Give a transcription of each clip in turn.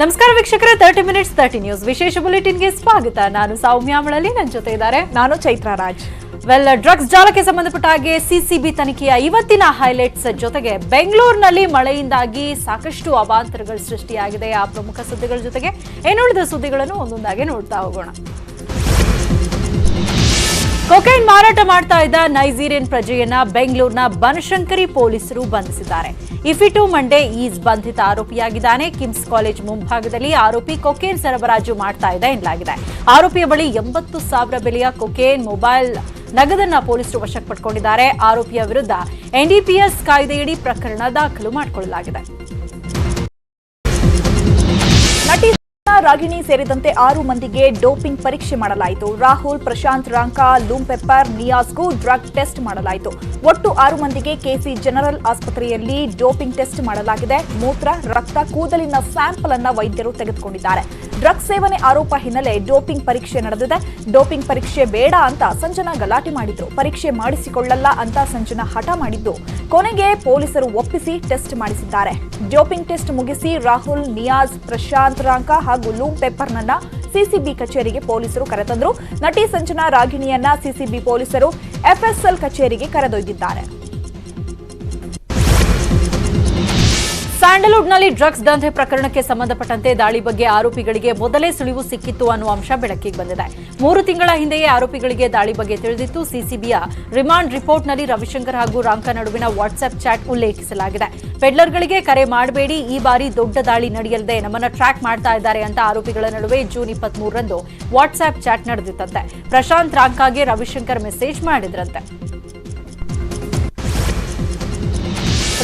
ನಮಸ್ಕಾರ ವೀಕ್ಷಕರ thirty minutes thirty news ವಿಶೇಷ ಬುಲೆಟಿನ್ಗೆ ಸ್ವಾಗತ. ನಾನು ಸೌಮ್ಯಾ ಮಳಲಿ ನನ್ನ ಜೊತೆ ಇದ್ದಾರೆ ನಾನು ಚೈತ್ರ ರಾಜ್. ವೆಲ್ ಡ್ರಗ್ಸ್ ಜಾಲಕ್ಕೆ ಸಂಬಂಧಪಟ್ಟ ಹಾಗೆ ಸಿಸಿಬಿ ತನಿಖೆಯ ಇವತ್ತಿನ ಹೈಲೈಟ್ಸ್ ಜೊತೆಗೆ ಬೆಂಗಳೂರಿನಲ್ಲಿ ಮಳೆಯಿಂದಾಗಿ ಸಾಕಷ್ಟು ಅವಾಂತರಗಳು ಸೃಷ್ಟಿಯಾಗಿದೆ. ಆ ಪ್ರಮುಖ ಸುದ್ದಿಗಳ ಜೊತೆಗೆ ಇನ್ನುಳಿದ ಸುದ್ದಿಗಳನ್ನು ಒಂದೊಂದಾಗಿ ನೋಡ್ತಾ ಹೋಗೋಣ. ಕೊಕೈನ್ ಮಾರಾಟ ಮಾಡ್ತಾ ಇದ್ದ ನೈಜೀರಿಯನ್ ಪ್ರಜೆಯನ್ನ ಬೆಂಗಳೂರಿನ ಬನಶಂಕರಿ ಪೊಲೀಸರು ಬಂಧಿಸಿದ್ದಾರೆ. ಇಫಿಟು ಮಂಡೆ ಈಸ್ ಬಂಧಿತ ಆರೋಪಿಯಾಗಿದ್ದಾನೆ. ಕಿಮ್ಸ್ ಕಾಲೇಜ್ ಮುಂಭಾಗದಲ್ಲಿ ಆರೋಪಿ ಕೊಕೇನ್ ಸರಬರಾಜು ಮಾಡ್ತಾ ಇದೆ ಎನ್ನಲಾಗಿದೆ. ಆರೋಪಿಯ ಬಳಿ ಎಂಬತ್ತು ಸಾವಿರ ಬೆಲೆಯ ಕೊಕೇನ್ ಮೊಬೈಲ್ ನಗದನ್ನ ಪೊಲೀಸರು ವಶಕ್ಕೆ ಪಡ್ಕೊಂಡಿದ್ದಾರೆ ಆರೋಪಿಯ ವಿರುದ್ಧ ಎನ್ಡಿಪಿಎಸ್ ಕಾಯ್ದೆಯಡಿ ಪ್ರಕರಣ ದಾಖಲು ಮಾಡಿಕೊಳ್ಳಲಾಗಿದೆ. ರಾಗಿಣಿ ಸೇರಿದಂತೆ ಆರು ಮಂದಿಗೆ ಡೋಪಿಂಗ್ ಪರೀಕ್ಷೆ ಮಾಡಲಾಯಿತು. ರಾಹುಲ್, ಪ್ರಶಾಂತ್, ರಾಂಕಾ, ಲೂಮ್ ಪೆಪ್ಪರ್, ನಿಯಾಸ್ಗೂ ಡ್ರಗ್ ಟೆಸ್ಟ್ ಮಾಡಲಾಯಿತು. ಒಟ್ಟು ಆರು ಮಂದಿಗೆ ಕೆಸಿ ಜನರಲ್ ಆಸ್ಪತ್ರೆಯಲ್ಲಿ ಡೋಪಿಂಗ್ ಟೆಸ್ಟ್ ಮಾಡಲಾಗಿದೆ. ಮೂತ್ರ, ರಕ್ತ ಕೂದಲಿನ ಸ್ಯಾಂಪಲ್ ಅನ್ನ ವೈದ್ಯರು ತೆಗೆದುಕೊಂಡಿದ್ದಾರೆ. ಡ್ರಗ್ ಸೇವನೆ ಆರೋಪ ಹಿನ್ನೆಲೆ ಡೋಪಿಂಗ್ ಪರೀಕ್ಷೆ ನಡೆದಿದೆ. ಡೋಪಿಂಗ್ ಪರೀಕ್ಷೆ ಬೇಡ ಅಂತ ಸಂಜನಾ ಗಲಾಟೆ ಮಾಡಿದ್ರು. ಪರೀಕ್ಷೆ ಮಾಡಿಸಿಕೊಳ್ಳಲ್ಲ ಅಂತ ಸಂಜನಾ ಹಠ ಮಾಡಿದ್ದು. ಕೊನೆಗೆ ಪೊಲೀಸರು ಒಪ್ಪಿಸಿ ಟೆಸ್ಟ್ ಮಾಡಿಸಿದ್ದಾರೆ. ಡೋಪಿಂಗ್ ಟೆಸ್ಟ್ ಮುಗಿಸಿ ರಾಹುಲ್ ನಿಯಾಜ್ ಪ್ರಶಾಂತ್, ರಾಂಕಾ ಹಾಗೂ ಲೂಮ್ ಪೆಪ್ಪರ್ನನ್ನ ಸಿಸಿಬಿ ಕಚೇರಿಗೆ ಪೊಲೀಸರು ಕರೆತಂದರು. ನಟಿ ಸಂಜನಾ ರಾಗಿಣಿಯನ್ನ ಸಿಸಿಬಿ ಪೊಲೀಸರು ಎಫ್ಎಸ್ಎಲ್ ಕಚೇರಿಗೆ ಕರೆದೊಯ್ದಿದ್ದಾರೆ. ಸ್ಯಾಂಡಲ್ವುಡ್ನಲ್ಲಿ ಡ್ರಗ್ಸ್ ದಂಧೆ ಪ್ರಕರಣಕ್ಕೆ ಸಂಬಂಧಪಟ್ಟಂತೆ ದಾಳಿ ಬಗ್ಗೆ ಆರೋಪಿಗಳಿಗೆ ಮೊದಲೇ ಸುಳಿವು ಸಿಕ್ಕಿತ್ತು ಅನ್ನುವ ಅಂಶ ಬೆಳಕಿಗೆ ಬಂದಿದೆ. ಮೂರು ತಿಂಗಳ ಹಿಂದೆಯೇ ಆರೋಪಿಗಳಿಗೆ ದಾಳಿ ಬಗ್ಗೆ ತಿಳಿದಿತ್ತು. ಸಿಸಿಬಿಯ ರಿಮಾಂಡ್ ರಿಪೋರ್ಟ್ನಲ್ಲಿ ರವಿಶಂಕರ್ ಹಾಗೂ ರಾಂಕಾ ನಡುವಿನ ವಾಟ್ಸ್ಆಪ್ ಚಾಟ್ ಉಲ್ಲೇಖಿಸಲಾಗಿದೆ. ಪೆಡ್ಲರ್ಗಳಿಗೆ ಕರೆ ಮಾಡಬೇಡಿ, ಈ ಬಾರಿ ದೊಡ್ಡ ದಾಳಿ ನಡೆಯಲಿದೆ. ನಮ್ಮನ್ನ ಟ್ರ್ಯಾಕ್ ಮಾಡ್ತಾ ಇದ್ದಾರೆ ಅಂತ ಆರೋಪಿಗಳ ನಡುವೆ ಜೂನ್ ಇಪ್ಪತ್ತ್ ಮೂರರಂದು ವಾಟ್ಸ್ಆಪ್ ಚಾಟ್ ನಡೆದಿತ್ತಂತೆ. ಪ್ರಶಾಂತ್ ರಾಂಕಾಗೆ ರವಿಶಂಕರ್ ಮೆಸೇಜ್ ಮಾಡಿದ್ರಂತೆ.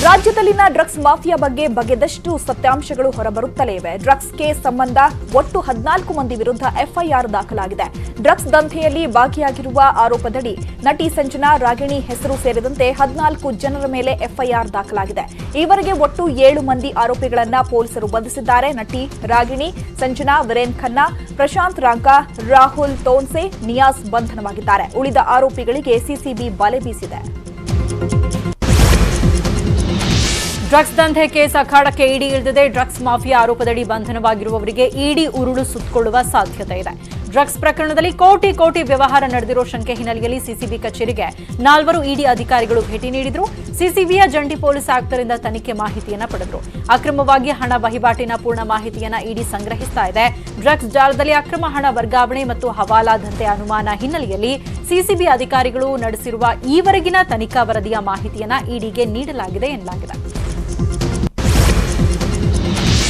ರಾಜ್ಯದಲ್ಲಿನ ಡ್ರಗ್ಸ್ ಮಾಫಿಯಾ ಬಗ್ಗೆ ಬಗೆದಷ್ಟು ಸತ್ಯಾಂಶಗಳು ಹೊರಬರುತ್ತಲೇ ಇವೆ. ಡ್ರಗ್ಸ್ ಕೇಸ್ ಸಂಬಂಧ ಒಟ್ಟು ಹದಿನಾಲ್ಕು ಮಂದಿ ವಿರುದ್ಧ ಎಫ್ಐಆರ್ ದಾಖಲಾಗಿದೆ. ಡ್ರಗ್ಸ್ ದಂಧೆಯಲ್ಲಿ ಭಾಗಿಯಾಗಿರುವ ಆರೋಪದಡಿ ನಟಿ ಸಂಜನಾ ರಾಗಿಣಿ ಹೆಸರು ಸೇರಿದಂತೆ ಹದಿನಾಲ್ಕು ಜನರ ಮೇಲೆ ಎಫ್ಐಆರ್ ದಾಖಲಾಗಿದೆ. ಈವರೆಗೆ ಒಟ್ಟು ಏಳು ಮಂದಿ ಆರೋಪಿಗಳನ್ನು ಪೊಲೀಸರು ಬಂಧಿಸಿದ್ದಾರೆ. ನಟಿ ರಾಗಿಣಿ, ಸಂಜನಾ, ವೀರೇನ್ ಖನ್ನಾ, ಪ್ರಶಾಂತ್ ರಾಂಕಾ, ರಾಹುಲ್ ತೋನ್ಸೆ, ನಿಯಾಸ್ ಬಂಧನವಾಗಿದ್ದಾರೆ. ಉಳಿದ ಆರೋಪಿಗಳಿಗೆ ಸಿಸಿಬಿ ಬಲೆ ಬೀಸಿದೆ. ಡ್ರಗ್ಸ್ ದಂಧೆ ಕೇಸ್ ಅಖಾಡಕ್ಕೆ ಇಡಿ ಇಳಿದಿದೆ. ಡ್ರಗ್ಸ್ ಮಾಫಿಯಾ ಆರೋಪದಡಿ ಬಂಧನವಾಗಿರುವವರಿಗೆ ಇಡಿ ಉರುಳು ಸುತ್ತಕೊಳ್ಳುವ ಸಾಧ್ಯತೆ ಇದೆ. ಡ್ರಗ್ಸ್ ಪ್ರಕರಣದಲ್ಲಿ ಕೋಟಿ ಕೋಟಿ ವ್ಯವಹಾರ ನಡೆದಿರೋ ಶಂಕೆ ಹಿನ್ನೆಲೆಯಲ್ಲಿ ಸಿಸಿಬಿ ಕಚೇರಿಗೆ ನಾಲ್ವರು ಇಡಿ ಅಧಿಕಾರಿಗಳು ಭೇಟಿ ನೀಡಿದ್ರು. ಸಿಸಿಬಿಯ ಜಂಟಿ ಪೊಲೀಸ್ ಆಯುಕ್ತರಿಂದ ತನಿಖೆ ಮಾಹಿತಿಯನ್ನು ಪಡೆದರು. ಅಕ್ರಮವಾಗಿ ಹಣ ವಹಿವಾಟಿನ ಪೂರ್ಣ ಮಾಹಿತಿಯನ್ನು ಇಡಿ ಸಂಗ್ರಹಿಸ್ತಾ ಇದೆ. ಡ್ರಗ್ಸ್ ಜಾಲದಲ್ಲಿ ಅಕ್ರಮ ಹಣ ವರ್ಗಾವಣೆ ಮತ್ತು ಹವಾಲಾ ದಂಧೆ ಅನುಮಾನ ಹಿನ್ನೆಲೆಯಲ್ಲಿ ಸಿಸಿಬಿ ಅಧಿಕಾರಿಗಳು ನಡೆಸಿರುವ ಈವರೆಗಿನ ತನಿಖಾ ವರದಿಯ ಮಾಹಿತಿಯನ್ನು ಇಡಿಗೆ ನೀಡಲಾಗಿದೆ ಎನ್ನಲಾಗಿದೆ.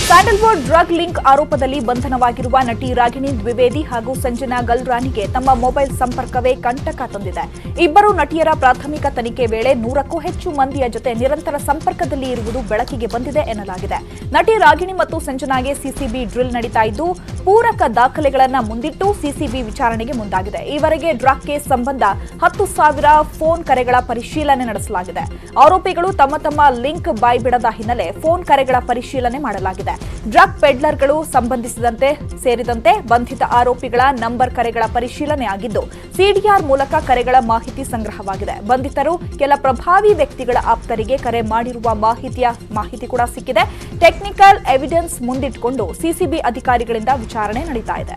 ಸ್ಯಾಂಡಲ್ವುಡ್ ಡ್ರಗ್ ಲಿಂಕ್ ಆರೋಪದಲ್ಲಿ ಬಂಧನವಾಗಿರುವ ನಟಿ ರಾಗಿಣಿ ದ್ವಿವೇದಿ ಹಾಗೂ ಸಂಜನಾ ಗಲ್ರಾನಿಗೆ ತಮ್ಮ ಮೊಬೈಲ್ ಸಂಪರ್ಕವೇ ಕಂಟಕ ತಂದಿದೆ. ಇಬ್ಬರು ನಟಿಯರ ಪ್ರಾಥಮಿಕ ತನಿಖೆ ವೇಳೆ ನೂರಕ್ಕೂ ಹೆಚ್ಚು ಮಂದಿಯ ಜೊತೆ ನಿರಂತರ ಸಂಪರ್ಕದಲ್ಲಿ ಇರುವುದು ಬೆಳಕಿಗೆ ಬಂದಿದೆ ಎನ್ನಲಾಗಿದೆ. ನಟಿ ರಾಗಿಣಿ ಮತ್ತು ಸಂಜನಾಗೆ ಸಿಸಿಬಿ ಡ್ರಿಲ್ ನಡೀತಾ ಇದ್ದು, ಪೂರಕ ದಾಖಲೆಗಳನ್ನು ಮುಂದಿಟ್ಟು ಸಿಸಿಬಿ ವಿಚಾರಣೆಗೆ ಮುಂದಾಗಿದೆ. ಈವರೆಗೆ ಡ್ರಗ್ ಕೇಸ್ ಸಂಬಂಧ ಹತ್ತು ಸಾವಿರ ಫೋನ್ ಕರೆಗಳ ಪರಿಶೀಲನೆ ನಡೆಸಲಾಗಿದೆ. ಆರೋಪಿಗಳು ತಮ್ಮ ತಮ್ಮ ಲಿಂಕ್ ಬಾಯ್ಬಿಡದ ಹಿನ್ನೆಲೆ ಫೋನ್ ಕರೆಗಳ ಪರಿಶೀಲನೆ ಮಾಡಲಾಗಿದೆ. ಡ್ರಗ್ ಪೆಡ್ಲರ್ಗಳು ಸಂಬಂಧಿಸಿದಂತೆ ಸೇರಿದಂತೆ ಬಂಧಿತ ಆರೋಪಿಗಳ ನಂಬರ್ ಕರೆಗಳ ಪರಿಶೀಲನೆ ಆಗಿದ್ದು, ಸಿಡಿಆರ್ ಮೂಲಕ ಕರೆಗಳ ಮಾಹಿತಿ ಸಂಗ್ರಹವಾಗಿದೆ. ಬಂಧಿತರು ಕೆಲ ಪ್ರಭಾವಿ ವ್ಯಕ್ತಿಗಳ ಆಪ್ತರಿಗೆ ಕರೆ ಮಾಡಿರುವ ಮಾಹಿತಿಯ ಮಾಹಿತಿ ಕೂಡ ಸಿಕ್ಕಿದೆ. ಟೆಕ್ನಿಕಲ್ ಎವಿಡೆನ್ಸ್ ಮುಂದಿಟ್ಟುಕೊಂಡು ಸಿಸಿಬಿ ಅಧಿಕಾರಿಗಳಿಂದ ವಿಚಾರಣೆ ನಡೀತಾ ಇದೆ.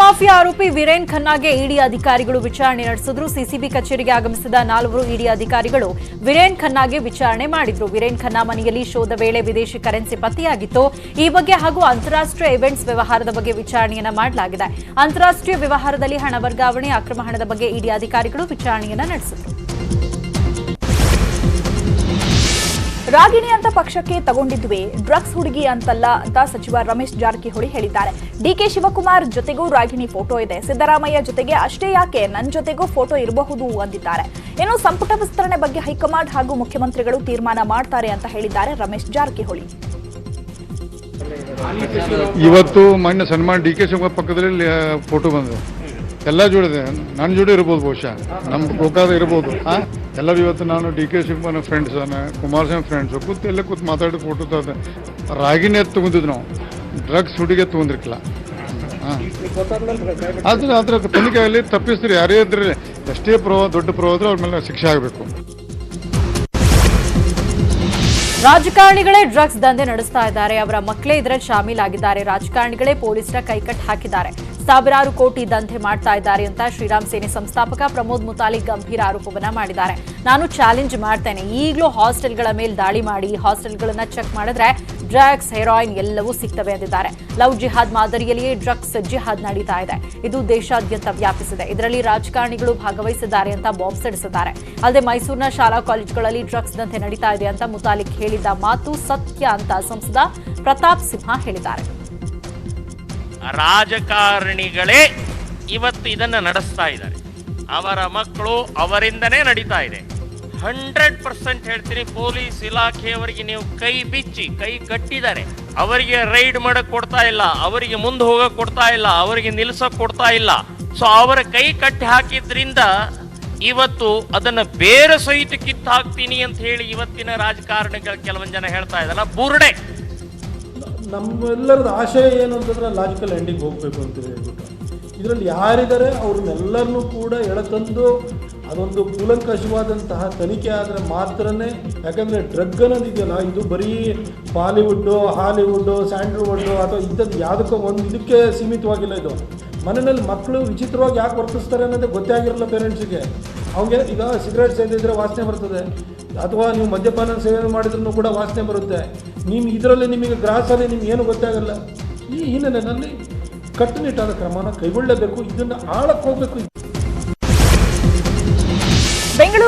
ಮಾಫಿಯಾ ಆರೋಪಿ ವೀರೇನ್ ಖನ್ನಾಗೆ ಇಡಿ ಅಧಿಕಾರಿಗಳು ವಿಚಾರಣೆ ನಡೆಸಿದ್ರು. ಸಿಸಿಬಿ ಕಚೇರಿಗೆ ಆಗಮಿಸಿದ ನಾಲ್ವರು ಇಡಿ ಅಧಿಕಾರಿಗಳು ವೀರೇನ್ ಖನ್ನಾಗೆ ವಿಚಾರಣೆ ಮಾಡಿದ್ರು. ವೀರೇನ್ ಖನ್ನಾ ಮನೆಯಲ್ಲಿ ಶೋಧ ವೇಳೆ ವಿದೇಶಿ ಕರೆನ್ಸಿ ಪತ್ತೆಯಾಗಿತ್ತು. ಈ ಬಗ್ಗೆ ಹಾಗೂ ಅಂತಾರಾಷ್ಟ್ರೀಯ ಇವೆಂಟ್ಸ್ ವ್ಯವಹಾರದ ಬಗ್ಗೆ ವಿಚಾರಣೆಯನ್ನ ಮಾಡಲಾಗಿದೆ. ಅಂತಾರಾಷ್ಟ್ರೀಯ ವ್ಯವಹಾರದಲ್ಲಿ ಹಣ ವರ್ಗಾವಣೆ, ಅಕ್ರಮ ಬಗ್ಗೆ ಇಡಿ ಅಧಿಕಾರಿಗಳು ವಿಚಾರಣೆಯನ್ನ ನಡೆಸಿದ್ರು. ರಾಗಿಣಿ ಅಂತ ಪಕ್ಷಕ್ಕೆ ತಗೊಂಡಿದ್ವಿ ಡ್ರಗ್ಸ್ ಹುಡುಗಿ ಅಂತಲ್ಲ ಅಂತ ಸಚಿವ ರಮೇಶ್ ಜಾರಕಿಹೊಳಿ ಹೇಳಿದ್ದಾರೆ. ಡಿಕೆ ಶಿವಕುಮಾರ್ ಜೊತೆಗೂ ರಾಗಿಣಿ ಫೋಟೋ ಇದೆ. ಸಿದ್ದರಾಮಯ್ಯ ಜೊತೆಗೆ ಅಷ್ಟೇ ಯಾಕೆ ನನ್ನ ಜೊತೆಗೂ ಫೋಟೋ ಇರಬಹುದು ಅಂದಿದ್ದಾರೆ. ಇನ್ನು ಸಂಪುಟ ವಿಸ್ತರಣೆ ಬಗ್ಗೆ ಹೈಕಮಾಂಡ್ ಹಾಗೂ ಮುಖ್ಯಮಂತ್ರಿಗಳು ತೀರ್ಮಾನ ಮಾಡ್ತಾರೆ ಅಂತ ಹೇಳಿದ್ದಾರೆ ರಮೇಶ್ ಜಾರಕಿಹೊಳಿ. ಇವತ್ತು ಮೊನ್ನೆ ಸನ್ಮಾನ್ ಡಿ ಕೆ ಶಿವಕುಮಾರ್ ಪಕ್ಕದಲ್ಲಿ ಫೋಟೋ ಬಂದಿದೆ. ಎಲ್ಲ ಜೋಡಿದೆ. ನನ್ನ ಜೋಡಿ ಇರ್ಬೋದು ಬಹುಶಃ. ನಮ್ಮ ಗೋಕಾದ ಇರ್ಬೋದು? ಎಲ್ಲರೂ ಇವತ್ತು ನಾನು D K Shivakumar friends Kumaraswamy friends ಕೂತು ಎಲ್ಲ ಕೂತು ಮಾತಾಡಿ ಫೋಟೋ ತಗೊಂಡೆ ರಾಗಿನೇ ತಗೊಂಡಿದ್ದು ನಾವು. ಡ್ರಗ್ಸ್ ಹುಡುಗಿ ತೊಗೊಂಡಿರ್ಕಿಲ್ಲ ಹಾಂ. ಆದ್ರೆ ಅದ್ರ ತನಿಖೆಯಲ್ಲಿ ತಪ್ಪಿಸ್ರಿ ಯಾರೇ ಇದ್ರೆ ಎಷ್ಟೇ ಪ್ರವ ದೊಡ್ಡ ಪ್ರವ ಆದ್ರೆ ಅವ್ರ ಮೇಲೆ ಶಿಕ್ಷೆ ಆಗಬೇಕು. ರಾಜಕಾರಣಿಗಳೇ ಡ್ರಗ್ಸ್ ದಂಧೆ ನಡೆಸ್ತಾ ಇದ್ದಾರೆ. ಅವರ ಮಕ್ಕಳೇ ಇದರಲ್ಲಿ ಶಾಮೀಲಾಗಿದ್ದಾರೆ. ರಾಜಕಾರಣಿಗಳೇ ಪೊಲೀಸರ ಕೈಕಟ್ಟು ಹಾಕಿದ್ದಾರೆ. ಸಾವಿರಾರು ಕೋಟಿ ದಂಧೆ ಮಾಡ್ತಾ ಇದ್ದಾರೆ ಅಂತ ಶ್ರೀರಾಮ್ ಸೇನೆ ಸಂಸ್ಥಾಪಕ ಪ್ರಮೋದ್ ಮುತಾಲಿ ಗಂಭೀರ ಆರೋಪವನ್ನ ಮಾಡಿದ್ದಾರೆ. ನಾನು ಚಾಲೆಂಜ್ ಮಾಡ್ತೇನೆ. ಈಗಲೂ ಹಾಸ್ಟೆಲ್ಗಳ ಮೇಲೆ ದಾಳಿ ಮಾಡಿ, ಹಾಸ್ಟೆಲ್ಗಳನ್ನ ಚೆಕ್ ಮಾಡಿದ್ರೆ ಡ್ರಗ್ಸ್, ಹೆರಾಯಿನ್ ಎಲ್ಲವೂ ಸಿಗ್ತವೆ ಎಂದಿದ್ದಾರೆ ಲವ್ ಜಿಹಾದ್ ಮಾದರಿಯಲ್ಲಿಯೇ ಡ್ರಗ್ಸ್ ಜಿಹಾದ್ ನಡೀತಾ ಇದೆ. ಇದು ದೇಶಾದ್ಯಂತ ವ್ಯಾಪಿಸಿದೆ. ಇದರಲ್ಲಿ ರಾಜಕಾರಣಿಗಳು ಭಾಗವಹಿಸಿದ್ದಾರೆ ಅಂತ ಬಾಂಬ್ ಸಿಡಿಸಿದ್ದಾರೆ. ಅಲ್ಲದೆ ಮೈಸೂರಿನ ಶಾಲಾ ಕಾಲೇಜುಗಳಲ್ಲಿ ಡ್ರಗ್ಸ್ ದಂಧೆ ನಡೀತಾ ಇದೆ ಅಂತ ಮುತಾಲಿಕ್ ಹೇಳಿದ್ದ ಮಾತು ಸತ್ಯ ಅಂತ ಸಂಸದ ಪ್ರತಾಪ್ ಸಿಂಹ ಹೇಳಿದ್ದಾರೆ. ರಾಜಕಾರಣಿಗಳೇ ಇವತ್ತು ಇದನ್ನು ನಡೆಸ್ತಾ ಇದ್ದಾರೆ. ಅವರ ಮಕ್ಕಳು ಅವರಿಂದನೇ ನಡೀತಾ ಇದೆ. ಹಂಡ್ರೆಡ್ ಪರ್ಸೆಂಟ್ ಹೇಳ್ತೀನಿ, ಪೊಲೀಸ್ ಇಲಾಖೆಯವರಿಗೆ ನೀವು ಕೈ ಬಿಚ್ಚಿ, ಕೈ ಕಟ್ಟಿದ್ದಾರೆ ಅವರಿಗೆ ರೈಡ್ ಮಾಡಕ್ ಕೊಡ್ತಾ ಇಲ್ಲ, ಅವರಿಗೆ ಮುಂದೆ ಹೋಗಕ್ ಕೊಡ್ತಾ ಇಲ್ಲ, ಅವರಿಗೆ ನಿಲ್ಸಕ್ ಕೊಡ್ತಾ ಇಲ್ಲ. ಸೊ ಅವರ ಕೈ ಕಟ್ಟಿ ಹಾಕಿದ್ರಿಂದ ಇವತ್ತು ಅದನ್ನ ಬೇರೆ ಸಹಿತ ಕಿತ್ತು ಹಾಕ್ತೀನಿ ಅಂತ ಹೇಳಿ ಇವತ್ತಿನ ರಾಜಕಾರಣಿಗಳು ಕೆಲವೊಂದು ಜನ ಹೇಳ್ತಾ ಇದ್ದಲ್ಲ ಬುರುಡೆ. ನಮ್ಮೆಲ್ಲರದ ಆಶಯ ಏನು ಅಂತಂದ್ರೆ ಲಾಜಿಕಲ್ ಎಂಡಿಂಗ್ ಹೋಗಬೇಕು ಅಂತ ಹೇಳ್ಬಿಟ್ಟು. ಇದರಲ್ಲಿ ಯಾರಿದ್ದಾರೆ ಅವ್ರನ್ನೆಲ್ಲರನ್ನೂ ಕೂಡ ಎಳತಂದು ಅದೊಂದು ಕೂಲಂಕಷವಾದಂತಹ ತನಿಖೆ ಆದರೆ ಮಾತ್ರನೇ. ಯಾಕಂದರೆ ಡ್ರಗ್ ಅನ್ನೋದು ಇದೆಯಲ್ಲ, ಇದು ಬರೀ ಬಾಲಿವುಡ್ಡು ಹಾಲಿವುಡ್ಡು ಸ್ಯಾಂಡಲ್ವುಡ್ಡು ಅಥವಾ ಇಂಥದ್ದು ಯಾವುದಕ್ಕೋ ಒಂದು ಇದಕ್ಕೆ ಸೀಮಿತವಾಗಿಲ್ಲ ಇದು. ಮನೆಯಲ್ಲಿ ಮಕ್ಕಳು ವಿಚಿತ್ರವಾಗಿ ಯಾಕೆ ವರ್ತಿಸ್ತಾರೆ ಅನ್ನೋದೇ ಗೊತ್ತೇ ಆಗಿರಲ್ಲ ಪೇರೆಂಟ್ಸಿಗೆ ಅವ್ಗೆ ಈಗ ಸಿಗರೇಟ್ ಸೇದಿದ್ರೆ ವಾಸನೆ ಬರ್ತದೆ. ಅಥವಾ ನೀವು ಮದ್ಯಪಾನ ಸೇವನೆ ಮಾಡಿದ್ರೂ ಕೂಡ ವಾಸನೆ ಬರುತ್ತೆ. ನಿಮ್ಮ ಇದರಲ್ಲಿ ನಿಮಗೆ ಗ್ರಾಸಲ್ಲಿ ನಿಮ್ಗೆ ಏನು ಗೊತ್ತಾಗಲ್ಲ. ಈ ಹಿನ್ನೆಲೆಯಲ್ಲಿ ಕಟ್ಟುನಿಟ್ಟಾದ ಕ್ರಮನ ಕೈಗೊಳ್ಳಬೇಕು, ಇದನ್ನು ಆಳಕ್ಕೆ ಹೋಗಬೇಕು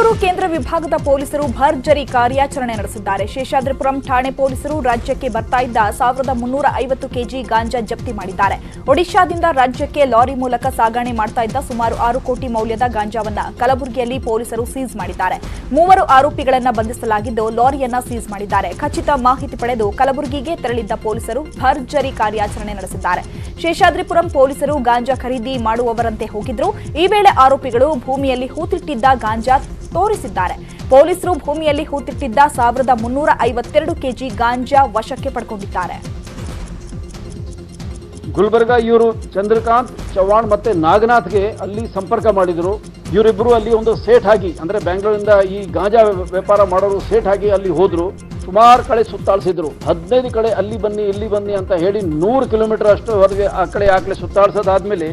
ಬೆಂಗಳೂರು ಕೇಂದ್ರ ವಿಭಾಗದ ಪೊಲೀಸರು ಭರ್ಜರಿ ಕಾರ್ಯಾಚರಣೆ ನಡೆಸಿದ್ದಾರೆ. ಶೇಷಾದ್ರಿಪುರಂ ಠಾಣೆ ಪೊಲೀಸರು ರಾಜ್ಯಕ್ಕೆ ಬರ್ತಾ ಇದ್ದ ಸಾವಿರದ ಮುನ್ನೂರ ಐವತ್ತು ಕೆಜಿ ಗಾಂಜಾ ಜಪ್ತಿ ಮಾಡಿದ್ದಾರೆ. ಒಡಿಶಾದಿಂದ ರಾಜ್ಯಕ್ಕೆ ಲಾರಿ ಮೂಲಕ ಸಾಗಣೆ ಮಾಡ್ತಾ ಇದ್ದ ಸುಮಾರು ಆರು ಕೋಟಿ ಮೌಲ್ಯದ ಗಾಂಜಾವನ್ನ ಕಲಬುರಗಿಯಲ್ಲಿ ಪೊಲೀಸರು ಸೀಸ್ ಮಾಡಿದ್ದಾರೆ. ಮೂವರು ಆರೋಪಿಗಳನ್ನು ಬಂಧಿಸಲಾಗಿದ್ದು ಲಾರಿಯನ್ನ ಸೀಸ್ ಮಾಡಿದ್ದಾರೆ. ಖಚಿತ ಮಾಹಿತಿ ಪಡೆದು ಕಲಬುರಗಿಗೆ ತೆರಳಿದ್ದ ಪೊಲೀಸರು ಭರ್ಜರಿ ಕಾರ್ಯಾಚರಣೆ ನಡೆಸಿದ್ದಾರೆ. ಶೇಷಾದ್ರಿಪುರಂ ಪೊಲೀಸರು ಗಾಂಜಾ ಖರೀದಿ ಮಾಡುವವರಂತೆ ಹೋಗಿದ್ರು. ಈ ವೇಳೆ ಆರೋಪಿಗಳು ಭೂಮಿಯಲ್ಲಿ ಹೂತಿಟ್ಟಿದ್ದ ಗಾಂಜಾ ತೋರಿಸಿದ್ದಾರೆ. ಪೊಲೀಸರು ಭೂಮಿಯಲ್ಲಿ ಹೂತಿಟ್ಟಿದ್ದ ಸಾವಿರದ ಮುನ್ನೂರ ಐವತ್ತೆರಡು ಕೆಜಿ ಗಾಂಜಾ ವಶಕ್ಕೆ ಪಡ್ಕೊಂಡಿದ್ದಾರೆ. ಗುಲ್ಬರ್ಗ ಇವರು ಚಂದ್ರಕಾಂತ್ ಚವ್ಹಾಣ್ ಮತ್ತೆ ನಾಗನಾಥ್ಗೆ ಅಲ್ಲಿ ಸಂಪರ್ಕ ಮಾಡಿದ್ರು. ಇವರಿಬ್ಬರು ಅಲ್ಲಿ ಒಂದು ಸೇಟ್ ಆಗಿ, ಅಂದ್ರೆ ಬೆಂಗಳೂರಿಂದ ಈ ಗಾಂಜಾ ವ್ಯಾಪಾರ ಮಾಡೋರು ಸೇಟ್ ಆಗಿ ಅಲ್ಲಿ ಹೋದ್ರು. ಸುಮಾರು ಕಡೆ ಸುತ್ತಾಡಿಸಿದ್ರು. ಹದಿನೈದು ಕಡೆ ಅಲ್ಲಿ ಬನ್ನಿ, ಇಲ್ಲಿ ಬನ್ನಿ ಅಂತ ಹೇಳಿ ನೂರು ಕಿಲೋಮೀಟರ್ ಅಷ್ಟು ಹೊರಗೆ ಆ ಕಡೆ ಆ ಕಡೆ ಸುತ್ತಾಡ್ಸೋದಾದ್ಮೇಲೆ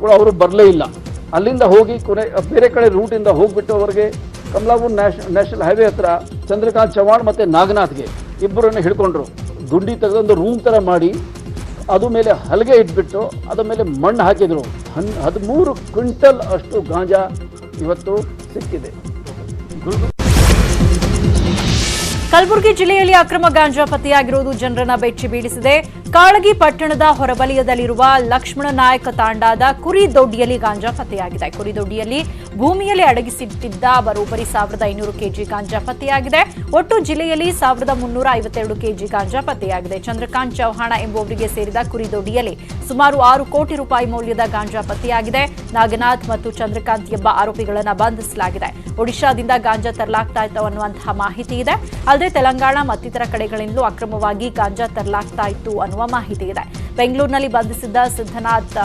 ಕೂಡ ಅವರು ಬರಲೇ ಇಲ್ಲ. ಅಲ್ಲಿಂದ ಹೋಗಿ ಕೊನೆ, ಬೇರೆ ಕಡೆ ರೂಟಿಂದ ಹೋಗ್ಬಿಟ್ಟು ಅವರಿಗೆ ಕಮಲಾಪುರ್ ನ್ಯಾಷ್, ನ್ಯಾಷನಲ್ ಹೈವೇ ಹತ್ರ ಚಂದ್ರಕಾಂತ್ ಚವಾಣ್ ಮತ್ತು ನಾಗನಾಥ್ಗೆ ಇಬ್ಬರನ್ನು ಹಿಡ್ಕೊಂಡ್ರು. ಗುಂಡಿ ತೆಗೆದೊಂದು ರೂಮ್ ಥರ ಮಾಡಿ ಅದು ಮೇಲೆ ಹಲಗೆ ಇಟ್ಬಿಟ್ಟು ಅದ ಮೇಲೆ ಮಣ್ಣು ಹಾಕಿದರು. ಹನ್, ಹದಿಮೂರು ಕ್ವಿಂಟಲ್ ಅಷ್ಟು ಗಾಂಜಾ ಇವತ್ತು ಸಿಕ್ಕಿದೆ. ಕಲಬುರಗಿ ಜಿಲ್ಲೆಯಲ್ಲಿ ಅಕ್ರಮ ಗಾಂಜಾ ಪತ್ತೆಯಾಗಿರುವುದು ಜನರನ್ನ ಬೆಚ್ಚಿ ಬೀಳಿಸಿದೆ. ಕಾಳಗಿ ಪಟ್ಟಣದ ಹೊರವಲಯದಲ್ಲಿರುವ ಲಕ್ಷ್ಮಣ ನಾಯಕ ತಾಂಡಾದ ಕುರಿ ದೊಡ್ಡಿಯಲ್ಲಿ ಗಾಂಜಾ ಪತ್ತೆಯಾಗಿದೆ ಕುರಿದೊಡ್ಡಿಯಲ್ಲಿ ಭೂಮಿಯಲ್ಲಿ ಅಡಗಿಸಿಟ್ಟಿದ್ದ ಬರೋಬ್ಬರಿ ಸಾವಿರದ ಐನೂರು ಕೆಜಿ ಗಾಂಜಾ ಪತ್ತೆಯಾಗಿದೆ ಒಟ್ಟು ಜಿಲ್ಲೆಯಲ್ಲಿ ಸಾವಿರದ ಮುನ್ನೂರ ಐವತ್ತೆರಡು ಕೆಜಿ ಗಾಂಜಾ ಪತ್ತೆಯಾಗಿದೆ ಚಂದ್ರಕಾಂತ್ ಚೌಹಾಣ ಎಂಬುವರಿಗೆ ಸೇರಿದ ಕುರಿ ದೊಡ್ಡಿಯಲ್ಲಿ ಸುಮಾರು ಆರು ಕೋಟಿ ರೂಪಾಯಿ ಮೌಲ್ಯದ ಗಾಂಜಾ ಪತ್ತೆಯಾಗಿದೆ ನಾಗನಾಥ್ ಮತ್ತು ಚಂದ್ರಕಾಂತ್ ಎಂಬ ಆರೋಪಿಗಳನ್ನು ಬಂಧಿಸಲಾಗಿದೆ. ಒಡಿಶಾದಿಂದ ಗಾಂಜಾ ತರಲಾಗ್ತಾ ಇತ್ತು ಅನ್ನುವಂತಹ ಮಾಹಿತಿ ಇದೆ. ಅಲ್ಲದೆ ತೆಲಂಗಾಣ ಮತ್ತಿತರ ಕಡೆಗಳಿಂದಲೂ ಅಕ್ರಮವಾಗಿ ಗಾಂಜಾ ತರಲಾಗ್ತಾ ಇತ್ತು ಅನ್ನುವ ಮಾಹಿತಿ ಇದೆ ಬೆಂಗಳೂರಿನಲ್ಲಿ ಬಂಧಿಸಿದ್ದ ಸಿದ್ದನಾಥ್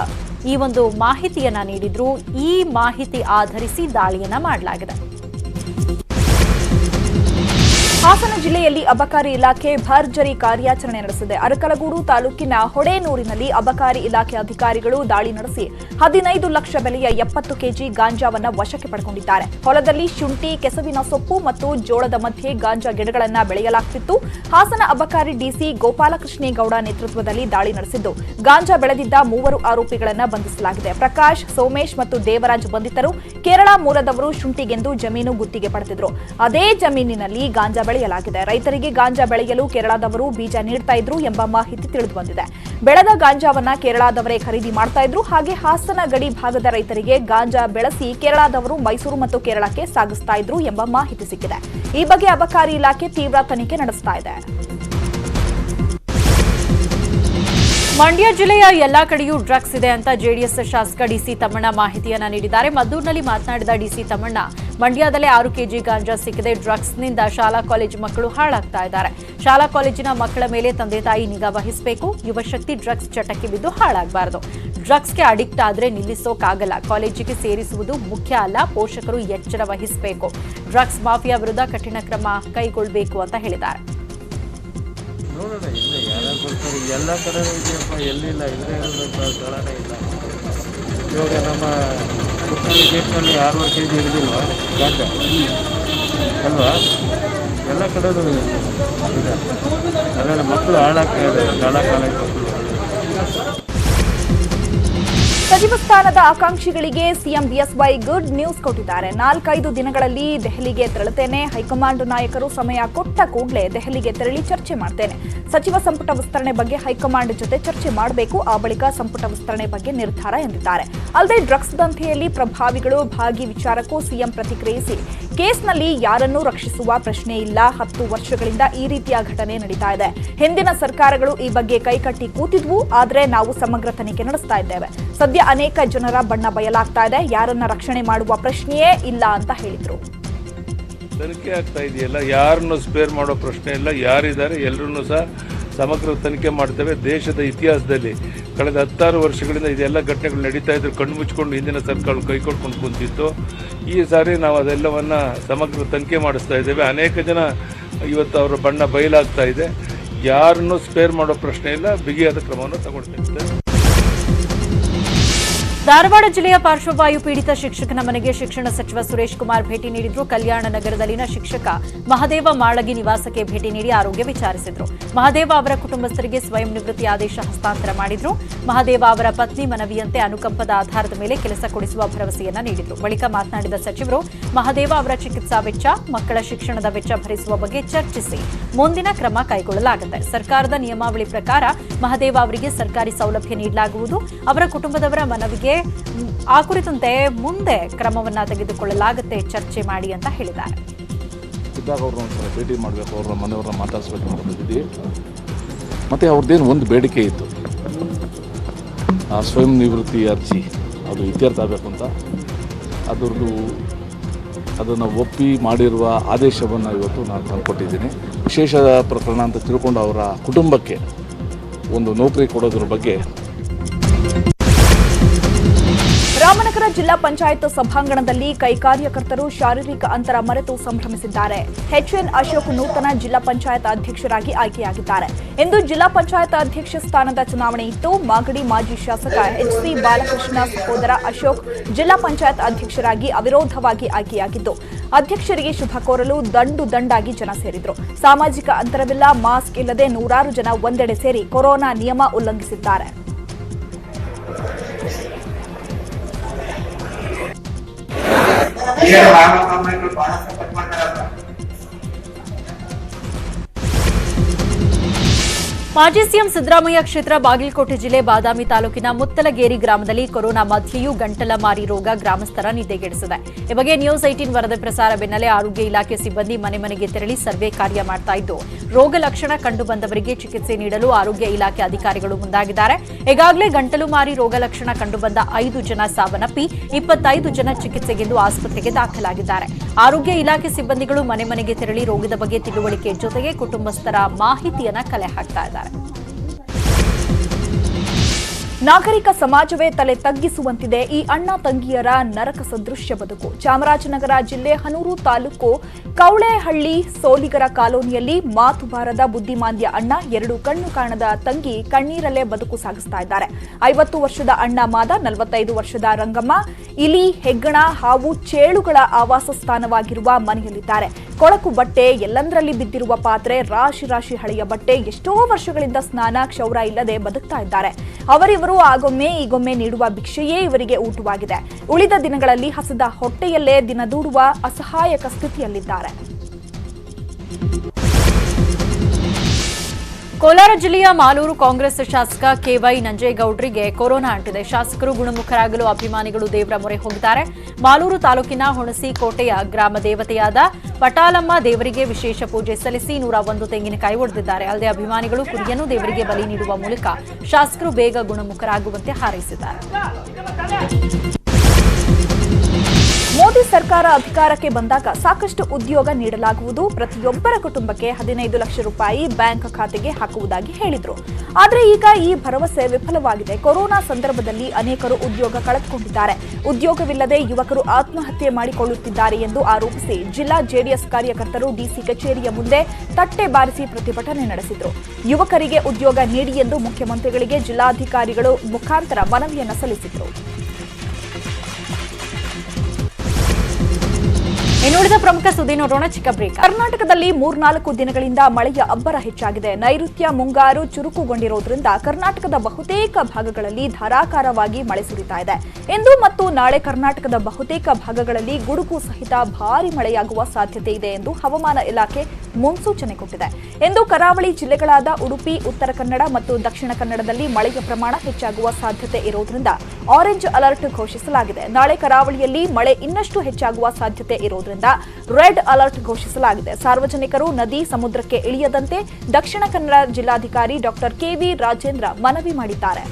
ಈ ಒಂದು ಮಾಹಿತಿಯನ್ನ ನೀಡಿದ್ರು. ಈ ಮಾಹಿತಿ ಆಧರಿಸಿ ದಾಳಿಯನ್ನ ಮಾಡಲಾಗಿದೆ. ಹಾಸನ ಜಿಲ್ಲೆಯಲ್ಲಿ ಅಬಕಾರಿ ಇಲಾಖೆ ಭರ್ಜರಿ ಕಾರ್ಯಾಚರಣೆ ನಡೆಸಿದೆ. ಅರಕಲಗೂಡು ತಾಲೂಕಿನ ಹೊಡೆನೂರಿನಲ್ಲಿ ಅಬಕಾರಿ ಇಲಾಖೆ ಅಧಿಕಾರಿಗಳು ದಾಳಿ ನಡೆಸಿ ಹದಿನೈದು ಲಕ್ಷ ಬೆಲೆಯ ಎಪ್ಪತ್ತು ಕೆಜಿ ಗಾಂಜಾವನ್ನು ವಶಕ್ಕೆ ಪಡೆಕೊಂಡಿದ್ದಾರೆ. ಹೊಲದಲ್ಲಿ ಶುಂಠಿ, ಕೆಸವಿನ ಸೊಪ್ಪು ಮತ್ತು ಜೋಳದ ಮಧ್ಯೆ ಗಾಂಜಾ ಗಿಡಗಳನ್ನು ಬೆಳೆಯಲಾಗುತ್ತಿತ್ತು ಹಾಸನ ಅಬಕಾರಿ ಡಿಸಿ ಗೋಪಾಲಕೃಷ್ಣೇಗೌಡ ನೇತೃತ್ವದಲ್ಲಿ ದಾಳಿ ನಡೆಸಿದ್ದು. ಗಾಂಜಾ ಬೆಳೆದಿದ್ದ ಮೂವರು ಆರೋಪಿಗಳನ್ನು ಬಂಧಿಸಲಾಗಿದೆ. ಪ್ರಕಾಶ್, ಸೋಮೇಶ್ ಮತ್ತು ದೇವರಾಜ್ ಬಂಧಿತರು ಕೇರಳ ಮೂಲದವರು ಶುಂಠಿಗೆಂದು ಜಮೀನು ಗುತ್ತಿಗೆ ಪಡೆದಿದ್ರು. ಅದೇ ಜಮೀನಿನಲ್ಲಿ ಗಾಂಜಾ ಬೆಳೆಯಲಾಗಿದೆ. ರೈತರಿಗೆ ಗಾಂಜಾ ಬೆಳೆಯಲು ಕೇರಳದವರು ಬೀಜ ನೀಡ್ತಾ ಇದ್ರು ಎಂಬ ಮಾಹಿತಿ ತಿಳಿದು ಬಂದಿದೆ ಬೆಳೆದ ಗಾಂಜಾವನ್ನ ಕೇರಳದವರೇ ಖರೀದಿ ಮಾಡ್ತಾ ಇದ್ರು. ಹಾಗೆ ಹಾಸನ ಗಡಿ ಭಾಗದ ರೈತರಿಗೆ ಗಾಂಜಾ ಬೆಳೆಸಿ ಕೇರಳದವರು ಮೈಸೂರು ಮತ್ತು ಕೇರಳಕ್ಕೆ ಸಾಗಿಸ್ತಾ ಇದ್ರು ಎಂಬ ಮಾಹಿತಿ ಸಿಕ್ಕಿದೆ. ಈ ಬಗ್ಗೆ ಅಬಕಾರಿ ಇಲಾಖೆ ತೀವ್ರ ತನಿಖೆ ನಡೆಸ್ತಾ ಇದೆ. ಮಂಡ್ಯ ಜಿಲ್ಲೆಯ ಎಲ್ಲಾ ಕಡೆಯೂ ಡ್ರಗ್ಸ್ ಇದೆ ಅಂತ ಜೆಡಿಎಸ್ ಶಾಸಕ ಡಿಸಿ ತಮ್ಮಣ್ಣ ಮಾಹಿತಿಯನ್ನ ನೀಡಿದ್ದಾರೆ. ಮದ್ದೂರಿನಲ್ಲಿ ಮಾತನಾಡಿದ ಡಿಸಿ ತಮ್ಮಣ್ಣ, ಮಂಡ್ಯದಲ್ಲೇ ಆರು ಕೆಜಿ ಗಾಂಜಾ ಸಿಕ್ಕಿದೆ ಡ್ರಗ್ಸ್ನಿಂದ ಶಾಲಾ ಕಾಲೇಜು ಮಕ್ಕಳು ಹಾಳಾಗ್ತಾ ಇದ್ದಾರೆ. ಶಾಲಾ ಕಾಲೇಜಿನ ಮಕ್ಕಳ ಮೇಲೆ ತಂದೆ ತಾಯಿ ನಿಗಾ ವಹಿಸಬೇಕು. ಯುವಶಕ್ತಿ ಡ್ರಗ್ಸ್ ಚಟಕ್ಕೆ ಬಿದ್ದು ಹಾಳಾಗಬಾರದು. ಡ್ರಗ್ಸ್ಗೆ ಅಡಿಕ್ಟ್ ಆದರೆ ನಿಲ್ಲಿಸೋಕ್ಕಾಗಲ್ಲ ಕಾಲೇಜಿಗೆ ಸೇರಿಸುವುದು ಮುಖ್ಯ ಅಲ್ಲ. ಪೋಷಕರು ಎಚ್ಚರ ವಹಿಸಬೇಕು. ಡ್ರಗ್ಸ್ ಮಾಫಿಯಾ ವಿರುದ್ಧ ಕಠಿಣ ಕ್ರಮ ಕೈಗೊಳ್ಳಬೇಕು ಅಂತ ಹೇಳಿದ್ದಾರೆ. ಕೊಡ್ತಾರೆ ಎಲ್ಲ ಕಡೆ ಇದೆಯಪ್ಪ ಎಲ್ಲಿಲ್ಲ ಇದ್ರೆ ಇರೋದಂತ ಸ್ಥಳನೇ ಇಲ್ಲ. ಇವಾಗ ನಮ್ಮ ಕುಕ್ಕಳ್ಳಿ ಗೇಟ್ನಲ್ಲಿ ಆರೂವರೆ ಕೆ ಜಿ ಹಿಡಿದಿಲ್ವ ಗಾಂಜಾ ಅಲ್ವಾ? ಎಲ್ಲ ಕಡೆನೂ ಇದೆ. ಅದೆಲ್ಲ ಮಕ್ಕಳು ಹಾಳಾಗ್ತಾ ಇದೆ ಶಾಲಾ ಕಾಲೇಜ್ ಮಕ್ಕಳು. ಸಚಿವ ಸ್ಥಾನದ ಆಕಾಂಕ್ಷಿಗಳಿಗೆ ಸಿಎಂ ಬಿಎಸ್ವೈ ಗುಡ್ ನ್ಯೂಸ್ ಕೊಟ್ಟಿದ್ದಾರೆ. ನಾಲ್ಕೈದು ದಿನಗಳಲ್ಲಿ ದೆಹಲಿಗೆ ತೆರಳುತ್ತೇನೆ. ಹೈಕಮಾಂಡ್ ನಾಯಕರು ಸಮಯ ಕೊಟ್ಟ ಕೂಡಲೇ ದೆಹಲಿಗೆ ತೆರಳಿ ಚರ್ಚೆ ಮಾಡ್ತೇನೆ. ಸಚಿವ ಸಂಪುಟ ವಿಸ್ತರಣೆ ಬಗ್ಗೆ ಹೈಕಮಾಂಡ್ ಜೊತೆ ಚರ್ಚೆ ಮಾಡಬೇಕು. ಆ ಬಳಿಕ ಸಂಪುಟ ವಿಸ್ತರಣೆ ಬಗ್ಗೆ ನಿರ್ಧಾರ ಎಂದಿದ್ದಾರೆ. ಅಲ್ಲದೆ ಡ್ರಗ್ಸ್ ದಂಧೆಯಲ್ಲಿ ಪ್ರಭಾವಿಗಳು ಭಾಗಿ ವಿಚಾರಕ್ಕೂ ಸಿಎಂ ಪ್ರತಿಕ್ರಿಯಿಸಿ. ಕೇಸ್ನಲ್ಲಿ ಯಾರನ್ನೂ ರಕ್ಷಿಸುವ ಪ್ರಶ್ನೆ ಇಲ್ಲ. ಹತ್ತು ವರ್ಷಗಳಿಂದ ಈ ರೀತಿಯ ಘಟನೆ ನಡೀತಾ ಇದೆ. ಹಿಂದಿನ ಸರ್ಕಾರಗಳು ಈ ಬಗ್ಗೆ ಕೈಕಟ್ಟಿ ಕೂತಿದ್ವು. ಆದರೆ ನಾವು ಸಮಗ್ರ ತನಿಖೆ ನಡೆಸ್ತಾ ಇದ್ದೇವೆ. ಸದ್ಯ ಅನೇಕ ಜನರ ಬಣ್ಣ ಬಯಲಾಗ್ತಾ ಇದೆ. ಯಾರನ್ನ ರಕ್ಷಣೆ ಮಾಡುವ ಪ್ರಶ್ನೆಯೇ ಇಲ್ಲ ಅಂತ ಹೇಳಿದ್ರು. ತನಿಖೆ ಆಗ್ತಾ ಇದೆಯಲ್ಲ? ಯಾರನ್ನು ಸ್ಪೇರ್ ಮಾಡೋ ಪ್ರಶ್ನೆ ಇಲ್ಲ. ಯಾರಿದ್ದಾರೆ? ಎಲ್ಲರನ್ನೂ ಸಹ ಸಮಗ್ರ ತನಿಖೆ ಮಾಡ್ತೇವೆ. ದೇಶದ ಇತಿಹಾಸದಲ್ಲಿ ಕಳೆದ ಹತ್ತಾರು ವರ್ಷಗಳಿಂದ ಇದೆಲ್ಲ ಘಟನೆಗಳು ನಡೀತಾ ಇದ್ರು. ಕಣ್ಣು ಮುಚ್ಕೊಂಡು ಹಿಂದಿನ ಸರ್ಕಾರಗಳು ಕೈಕೊಡ್ಕೊಂಡು ಕುಂತಿತ್ತು. ಈ ಸಾರಿ ನಾವು ಅದೆಲ್ಲವನ್ನ ಸಮಗ್ರ ತನಿಖೆ ಮಾಡಿಸ್ತಾ ಇದ್ದೇವೆ. ಅನೇಕ ಜನ ಇವತ್ತು ಅವರ ಬಣ್ಣ ಬಯಲಾಗ್ತಾ ಇದೆ. ಯಾರನ್ನು ಸ್ಪೇರ್ ಮಾಡೋ ಪ್ರಶ್ನೆ ಇಲ್ಲ. ಬಿಗಿಯಾದ ಕ್ರಮವನ್ನು ತಗೊಳ್ತೇವೆ. ಧಾರವಾಡ ಜಿಲ್ಲೆಯ ಪಾರ್ಶ್ವವಾಯು ಪೀಡಿತ ಶಿಕ್ಷಕನ ಮನೆಗೆ ಶಿಕ್ಷಣ ಸಚಿವ ಸುರೇಶ್ ಕುಮಾರ್ ಭೇಟಿ ನೀಡಿದ್ರು. ಕಲ್ಯಾಣ ನಗರದಲ್ಲಿನ ಶಿಕ್ಷಕ ಮಹದೇವ ಮಾಳಗಿ ನಿವಾಸಕ್ಕೆ ಭೇಟಿ ನೀಡಿ ಆರೋಗ್ಯ ವಿಚಾರಿಸಿದ್ರು. ಮಹದೇವ ಅವರ ಕುಟುಂಬಸ್ಥರಿಗೆ ಸ್ವಯಂ ನಿವೃತ್ತಿ ಆದೇಶ ಹಸ್ತಾಂತರ ಮಾಡಿದ್ರು. ಮಹದೇವ ಅವರ ಪತ್ನಿ ಮನವಿಯಂತೆ ಅನುಕಂಪದ ಆಧಾರದ ಮೇಲೆ ಕೆಲಸ ಕೊಡಿಸುವ ಭರವಸೆಯನ್ನ ನೀಡಿದ್ರು. ಬಳಿಕ ಮಾತನಾಡಿದ ಸಚಿವರು, ಮಹದೇವ ಅವರ ಚಿಕಿತ್ಸಾ ವೆಚ್ಚ, ಮಕ್ಕಳ ಶಿಕ್ಷಣದ ವೆಚ್ಚ ಭರಿಸುವ ಬಗ್ಗೆ ಚರ್ಚಿಸಿ. ಮುಂದಿನ ಕ್ರಮ ಕೈಗೊಳ್ಳಲಾಗುತ್ತೆ. ಸರ್ಕಾರದ ನಿಯಮಾವಳಿ ಪ್ರಕಾರ ಮಹದೇವ ಅವರಿಗೆ ಸರ್ಕಾರಿ ಸೌಲಭ್ಯ ನೀಡಲಾಗುವುದು. ಅವರ ಕುಟುಂಬದವರ ಮನವಿಗೆ ಮ್, ಆ ಕುರಿತಂತೆ ಮುಂದೆ ಕ್ರಮವನ್ನ ತೆಗೆದುಕೊಳ್ಳಲಾಗುತ್ತೆ ಚರ್ಚೆ ಮಾಡಿ ಅಂತ ಹೇಳಿದ್ದಾರೆ. ಇದ್ದಾಗ ಅವ್ರನ್ನ ಒಂದ್ಸಲ ಭೇಟಿ ಮಾಡಬೇಕು ಅವ್ರ ಮನೆಯವ್ರನ್ನ ಮಾತಾಡಿಸ್ಬೇಕು ಅಂತ ಬಂದಿದ್ದೀವಿ ಮತ್ತು ಅವ್ರದ್ದೇನು ಒಂದು ಬೇಡಿಕೆ ಇತ್ತು. ಆ ಸ್ವಯಂ ನಿವೃತ್ತಿ ಅರ್ಜಿ ಅದು ಇತ್ಯರ್ಥ ಆಗಬೇಕು ಅಂತ. ಅದರದ್ದು ಅದನ್ನು ಒಪ್ಪಿ ಮಾಡಿರುವ ಆದೇಶವನ್ನು ಇವತ್ತು ನಾನು ತಂದುಕೊಟ್ಟಿದ್ದೀನಿ. ವಿಶೇಷ ಪ್ರಕರಣ ಅಂತ ತಿಳ್ಕೊಂಡು ಅವರ ಕುಟುಂಬಕ್ಕೆ ಒಂದು ನೌಕರಿ ಕೊಡೋದ್ರ ಬಗ್ಗೆ ಜಿಲ್ಲಾ ಪಂಚಾಯತ್ ಸಭಾಂಗಣದಲ್ಲಿ ಕೈ ಕಾರ್ಯಕರ್ತರು ಶಾರೀರಿಕ ಅಂತರ ಮರೆತು ಸಂಭ್ರಮಿಸಿದ್ದಾರೆ. ಎಚ್ಎನ್ ಅಶೋಕ್ ನೂತನ ಜಿಲ್ಲಾ ಪಂಚಾಯತ್ ಅಧ್ಯಕ್ಷರಾಗಿ ಆಯ್ಕೆಯಾಗಿದ್ದಾರೆ. ಇಂದು ಜಿಲ್ಲಾ ಪಂಚಾಯತ್ ಅಧ್ಯಕ್ಷ ಸ್ಥಾನದ ಚುನಾವಣೆ ಇತ್ತು. ಮಾಗಡಿ ಮಾಜಿ ಶಾಸಕ ಎಚ್ಸಿ ಬಾಲಕೃಷ್ಣ ಸಹೋದರ ಅಶೋಕ್ ಜಿಲ್ಲಾ ಪಂಚಾಯತ್ ಅಧ್ಯಕ್ಷರಾಗಿ ಅವಿರೋಧವಾಗಿ ಆಯ್ಕೆಯಾಗಿದ್ದು, ಅಧ್ಯಕ್ಷರಿಗೆ ಶುಭ ಕೋರಲು ದಂಡು ದಂಡಾಗಿ ಜನ ಸೇರಿದ್ರು. ಸಾಮಾಜಿಕ ಅಂತರವಿಲ್ಲ, ಮಾಸ್ಕ್ ಇಲ್ಲದೆ ನೂರಾರು ಜನ ಒಂದೆಡೆ ಸೇರಿ ಕೊರೋನಾ ನಿಯಮ ಉಲ್ಲಂಘಿಸಿದ್ದಾರೆ. ये रहा मैं कोई बाहर से पटवा कर रहा था ಮಾಜಿ ಸಿಎಂ ಸಿದ್ದರಾಮಯ್ಯ ಕ್ಷೇತ್ರ ಬಾಗಲಕೋಟೆ ಜಿಲ್ಲೆ ಬಾದಾಮಿ ತಾಲೂಕಿನ ಮುತ್ತಲಗೇರಿ ಗ್ರಾಮದಲ್ಲಿ ಕೊರೋನಾ ಮಧ್ಯೆಯೂ ಗಂಟಲ ಮಾರಿ ರೋಗ ಗ್ರಾಮಸ್ಥರ ನಿದ್ದೆಗೆಡಿಸಿದೆ. ಈ ಬಗ್ಗೆ ನ್ಯೂಸ್ ಐಟೀನ್ ವರದಿ ಪ್ರಸಾರ ಬೆನ್ನಲ್ಲೇ ಆರೋಗ್ಯ ಇಲಾಖೆ ಸಿಬ್ಬಂದಿ ಮನೆ ಮನೆಗೆ ತೆರಳಿ ಸರ್ವೆ ಕಾರ್ಯ ಮಾಡ್ತಾ ಇದ್ದು, ರೋಗ ಲಕ್ಷಣ ಕಂಡು ಬಂದವರಿಗೆ ಚಿಕಿತ್ಸೆ ನೀಡಲು ಆರೋಗ್ಯ ಇಲಾಖೆ ಅಧಿಕಾರಿಗಳು ಮುಂದಾಗಿದ್ದಾರೆ. ಈಗಾಗಲೇ ಗಂಟಲು ಮಾರಿ ರೋಗ ಲಕ್ಷಣ ಕಂಡುಬಂದ ಐದು ಜನ ಸಾವನ್ನಪ್ಪಿ, ಇಪ್ಪತ್ತೈದು ಜನ ಚಿಕಿತ್ಸೆಗೆಂದು ಆಸ್ಪತ್ರೆಗೆ ದಾಖಲಾಗಿದ್ದಾರೆ. ಆರೋಗ್ಯ ಇಲಾಖೆ ಸಿಬ್ಬಂದಿಗಳು ಮನೆ ಮನೆಗೆ ತೆರಳಿ ರೋಗದ ಬಗ್ಗೆ ತಿಳುವಳಿಕೆ ಜೊತೆಗೆ ಕುಟುಂಬಸ್ಥರ ಮಾಹಿತಿಯನ್ನ ಕಲೆ ಹಾಕ್ತಾ ಇದ್ದಾರೆ. that. ನಾಗರಿಕ ಸಮಾಜವೇ ತಲೆ ತಗ್ಗಿಸುವಂತಿದೆ ಈ ಅಣ್ಣ ತಂಗಿಯರ ನರಕ ಸದೃಶ್ಯ ಬದುಕು. ಚಾಮರಾಜನಗರ ಜಿಲ್ಲೆ ಹನೂರು ತಾಲೂಕು ಕವಳೆಹಳ್ಳಿ ಸೋಲಿಗರ ಕಾಲೋನಿಯಲ್ಲಿ ಮಾತು ಬಾರದ ಬುದ್ಧಿಮಾಂದ್ಯ ಅಣ್ಣ ಎರಡು ಕಣ್ಣು ಕಾಣದ ತಂಗಿ ಕಣ್ಣೀರಲ್ಲೇ ಬದುಕು ಸಾಗಿಸ್ತಾ ಇದ್ದಾರೆ. ಐವತ್ತು ವರ್ಷದ ಅಣ್ಣ ಮಾದ ನಲವತ್ತೈದು ವರ್ಷದ ರಂಗಮ್ಮ ಇಲಿ ಹೆಗ್ಗಣ ಹಾವು ಚೇಳುಗಳ ಆವಾಸ ಸ್ಥಾನವಾಗಿರುವ ಮನೆಯಲ್ಲಿದ್ದಾರೆ. ಕೊಳಕು ಬಟ್ಟೆ ಎಲ್ಲಂದರಲ್ಲಿ ಬಿದ್ದಿರುವ ಪಾತ್ರೆ ರಾಶಿ ರಾಶಿ ಹಳೆಯ ಬಟ್ಟೆ ಎಷ್ಟೋ ವರ್ಷಗಳಿಂದ ಸ್ನಾನ ಕ್ಷೌರ ಇಲ್ಲದೆ ಬದುಕ್ತಾ ಇದ್ದಾರೆ. ಅವರಿವರು ಆಗೊಮ್ಮೆ ಈಗೊಮ್ಮೆ ನೀಡುವ ಭಿಕ್ಷೆಯೇ ಇವರಿಗೆ ಊಟವಾಗಿದೆ. ಉಳಿದ ದಿನಗಳಲ್ಲಿ ಹಸದ ಹೊಟ್ಟೆಯಲ್ಲೇ ದಿನದೂಡುವ ಅಸಹಾಯಕ ಸ್ಥಿತಿಯಲ್ಲಿದ್ದಾರೆ. ಕೋಲಾರ ಜಿಲ್ಲೆಯ ಮಾಲೂರು ಕಾಂಗ್ರೆಸ್ ಶಾಸಕ ಕೆವೈ ನಂಜೇಗೌಡರಿಗೆ ಕೊರೋನಾ ಅಂಟಿದೆ. ಶಾಸಕರು ಗುಣಮುಖರಾಗಲು ಅಭಿಮಾನಿಗಳು ದೇವರ ಮೊರೆ ಹೋಗಿದ್ದಾರೆ. ಮಾಲೂರು ತಾಲೂಕಿನ ಹುಣಸಿ ಕೋಟೆಯ ಗ್ರಾಮ ದೇವತೆಯಾದ ಪಟಾಲಮ್ಮ ದೇವರಿಗೆ ವಿಶೇಷ ಪೂಜೆ ಸಲ್ಲಿಸಿ ನೂರ ಒಂದು ತೆಂಗಿನಕಾಯಿ ಒಡೆದಿದ್ದಾರೆ. ಅಲ್ಲದೆ ಅಭಿಮಾನಿಗಳು ಕುರಿಯನ್ನು ದೇವರಿಗೆ ಬಲಿ ನೀಡುವ ಮೂಲಕ ಶಾಸಕರು ಬೇಗ ಗುಣಮುಖರಾಗುವಂತೆ ಹಾರೈಸಿದ್ದಾರೆ. ಮೋದಿ ಸರ್ಕಾರ ಅಧಿಕಾರಕ್ಕೆ ಬಂದಾಗ ಸಾಕಷ್ಟು ಉದ್ಯೋಗ ನೀಡಲಾಗುವುದು. ಪ್ರತಿಯೊಬ್ಬರ ಕುಟುಂಬಕ್ಕೆ ಹದಿನೈದು ಲಕ್ಷ ರೂಪಾಯಿ ಬ್ಯಾಂಕ್ ಖಾತೆಗೆ ಹಾಕುವುದಾಗಿ ಹೇಳಿದರು. ಆದರೆ ಈಗ ಈ ಭರವಸೆ ವಿಫಲವಾಗಿದೆ. ಕೊರೋನಾ ಸಂದರ್ಭದಲ್ಲಿ ಅನೇಕರು ಉದ್ಯೋಗ ಕಳೆದುಕೊಂಡಿದ್ದಾರೆ. ಉದ್ಯೋಗವಿಲ್ಲದೆ ಯುವಕರು ಆತ್ಮಹತ್ಯೆ ಮಾಡಿಕೊಳ್ಳುತ್ತಿದ್ದಾರೆ ಎಂದು ಆರೋಪಿಸಿ ಜಿಲ್ಲಾ ಜೆಡಿಎಸ್ ಕಾರ್ಯಕರ್ತರು ಡಿಸಿ ಕಚೇರಿಯ ಮುಂದೆ ತಟ್ಟೆ ಬಾರಿಸಿ ಪ್ರತಿಭಟನೆ ನಡೆಸಿದರು. ಯುವಕರಿಗೆ ಉದ್ಯೋಗ ನೀಡಿ ಎಂದು ಮುಖ್ಯಮಂತ್ರಿಗಳಿಗೆ ಜಿಲ್ಲಾಧಿಕಾರಿಗಳು ಮುಖಾಂತರ ಮನವಿಯನ್ನು ಸಲ್ಲಿಸಿದರು. ಇನ್ನುಳಿದ ಪ್ರಮುಖ ಸುದ್ದಿ ನೋಡೋಣ, ಚಿಕ್ಕ ಬ್ರೇಕ್. ಕರ್ನಾಟಕದಲ್ಲಿ ಮೂರ್ನಾಲ್ಕು ದಿನಗಳಿಂದ ಮಳೆಯ ಅಬ್ಬರ ಹೆಚ್ಚಾಗಿದೆ. ನೈಋತ್ಯ ಮುಂಗಾರು ಚುರುಕುಗೊಂಡಿರುವುದರಿಂದ ಕರ್ನಾಟಕದ ಬಹುತೇಕ ಭಾಗಗಳಲ್ಲಿ ಧಾರಾಕಾರವಾಗಿ ಮಳೆ ಸುರಿತಾ ಇದೆ. ಇಂದು ಮತ್ತು ನಾಳೆ ಕರ್ನಾಟಕದ ಬಹುತೇಕ ಭಾಗಗಳಲ್ಲಿ ಗುಡುಗು ಸಹಿತ ಭಾರಿ ಮಳೆಯಾಗುವ ಸಾಧ್ಯತೆ ಇದೆ ಎಂದು ಹವಾಮಾನ ಇಲಾಖೆ ಮುನ್ಸೂಚನೆ ಕೊಟ್ಟಿದೆ. ಇಂದು ಕರಾವಳಿ ಜಿಲ್ಲೆಗಳಾದ ಉಡುಪಿ, ಉತ್ತರ ಕನ್ನಡ ಮತ್ತು ದಕ್ಷಿಣ ಕನ್ನಡದಲ್ಲಿ ಮಳೆಯ ಪ್ರಮಾಣ ಹೆಚ್ಚಾಗುವ ಸಾಧ್ಯತೆ ಇರುವುದರಿಂದ ಆರೆಂಜ್ ಅಲರ್ಟ್ ಘೋಷಿಸಲಾಗಿದೆ. ನಾಳೆ ಕರಾವಳಿಯಲ್ಲಿ ಮಳೆ ಇನ್ನಷ್ಟು ಹೆಚ್ಚಾಗುವ ಸಾಧ್ಯತೆ ಇರೋದ್ರಿಂದ ರೆಡ್ ಅಲರ್ಟ್ ಘೋಷಿಸಲಾಗಿದೆ. ಸಾರ್ವಜನಿಕರು ನದಿ ಸಮುದ್ರಕ್ಕೆ ಇಳಿಯದಂತೆ ದಕ್ಷಿಣ ಕನ್ನಡ ಜಿಲ್ಲಾಧಿಕಾರಿ ಡಾಕ್ಟರ್ ಕೆವಿ ರಾಜೇಂದ್ರ ಮನವಿ ಮಾಡಿದ್ದಾರೆ.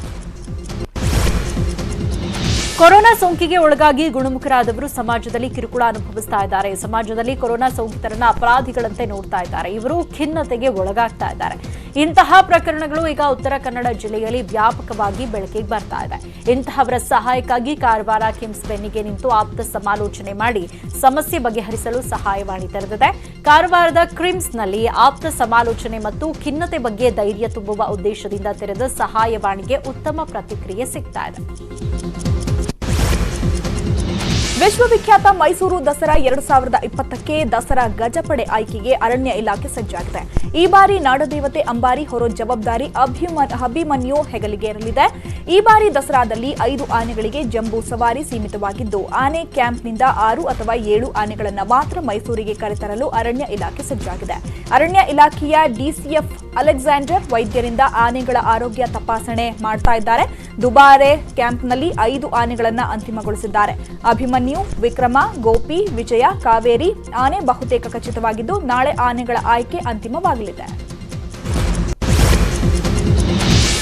ಕೊರೋನಾ ಸೋಂಕಿಗೆ ಒಳಗಾಗಿ ಗುಣಮುಖರಾದವರು ಸಮಾಜದಲ್ಲಿ ಕಿರುಕುಳ ಅನುಭವಿಸ್ತಾ ಇದ್ದಾರೆ. ಸಮಾಜದಲ್ಲಿ ಕೊರೋನಾ ಸೋಂಕಿತರನ್ನ ಅಪರಾಧಿಗಳಂತೆ ನೋಡ್ತಾ ಇದ್ದಾರೆ. ಇವರು ಖಿನ್ನತೆಗೆ ಒಳಗಾಗ್ತಾ ಇದ್ದಾರೆ. ಇಂತಹ ಪ್ರಕರಣಗಳು ಈಗ ಉತ್ತರ ಕನ್ನಡ ಜಿಲ್ಲೆಯಲ್ಲಿ ವ್ಯಾಪಕವಾಗಿ ಬೆಳಕಿಗೆ ಬರ್ತಾ ಇದೆ. ಇಂತಹವರ ಸಹಾಯಕ್ಕಾಗಿ ಕಾರವಾರ ಕಿಮ್ಸ್ ಬೆನ್ನಿಗೆ ನಿಂತು ಆಪ್ತ ಸಮಾಲೋಚನೆ ಮಾಡಿ ಸಮಸ್ಯೆ ಬಗೆಹರಿಸಲು ಸಹಾಯವಾಣಿ ತೆರೆದಿದೆ. ಕಾರವಾರದ ಕ್ರಿಮ್ಸ್ನಲ್ಲಿ ಆಪ್ತ ಸಮಾಲೋಚನೆ ಮತ್ತು ಖಿನ್ನತೆ ಬಗ್ಗೆ ಧೈರ್ಯ ತುಂಬುವ ಉದ್ದೇಶದಿಂದ ತೆರೆದ ಸಹಾಯವಾಣಿಗೆ ಉತ್ತಮ ಪ್ರತಿಕ್ರಿಯೆ ಸಿಗ್ತಾ ಇದೆ. ವಿಶ್ವವಿಖ್ಯಾತ ಮೈಸೂರು ದಸರಾ ಎರಡು ಸಾವಿರದ ಇಪ್ಪತ್ತಕ್ಕೆ ದಸರಾ ಗಜಪಡೆ ಆಯ್ಕೆಗೆ ಅರಣ್ಯ ಇಲಾಖೆ ಸಜ್ಜಾಗಿದೆ. ಈ ಬಾರಿ ನಾಡದೇವತೆ ಅಂಬಾರಿ ಹೊರೋ ಜವಾಬ್ದಾರಿ ಅಭಿಮ- ಅಭಿಮನ್ಯು ಹೆಗಲಿಗೇರಲಿದೆ. ಈ ಬಾರಿ ದಸರಾದಲ್ಲಿ ಐದು ಆನೆಗಳಿಗೆ ಜಂಬೂ ಸವಾರಿ ಸೀಮಿತವಾಗಿದ್ದು, ಆನೆ ಕ್ಯಾಂಪ್ನಿಂದ ಆರು ಅಥವಾ ಏಳು ಆನೆಗಳನ್ನು ಮಾತ್ರ ಮೈಸೂರಿಗೆ ಕರೆತರಲು ಅರಣ್ಯ ಇಲಾಖೆ ಸಜ್ಜಾಗಿದೆ. ಅರಣ್ಯ ಇಲಾಖೆಯ ಡಿಸಿಎಫ್ ಅಲೆಕ್ಸಾಂಡರ್ ವೈದ್ಯರಿಂದ ಆನೆಗಳ ಆರೋಗ್ಯ ತಪಾಸಣೆ ಮಾಡ್ತಾ ಇದ್ದಾರೆ. ದುಬಾರೆ ಕ್ಯಾಂಪ್ನಲ್ಲಿ ಐದು ಆನೆಗಳನ್ನು ಅಂತಿಮಗೊಳಿಸಿದ್ದಾರೆ. ಅಭಿಮನ್ಯು ವಿಕ್ರಮ, ಗೋಪಿ, ವಿಜಯ, ಕಾವೇರಿ ಆನೆ ಬಹುತೇಕ ಖಚಿತವಾಗಿದ್ದು ನಾಳೆ ಆನೆಗಳ ಆಯ್ಕೆ ಅಂತಿಮವಾಗಲಿದೆ.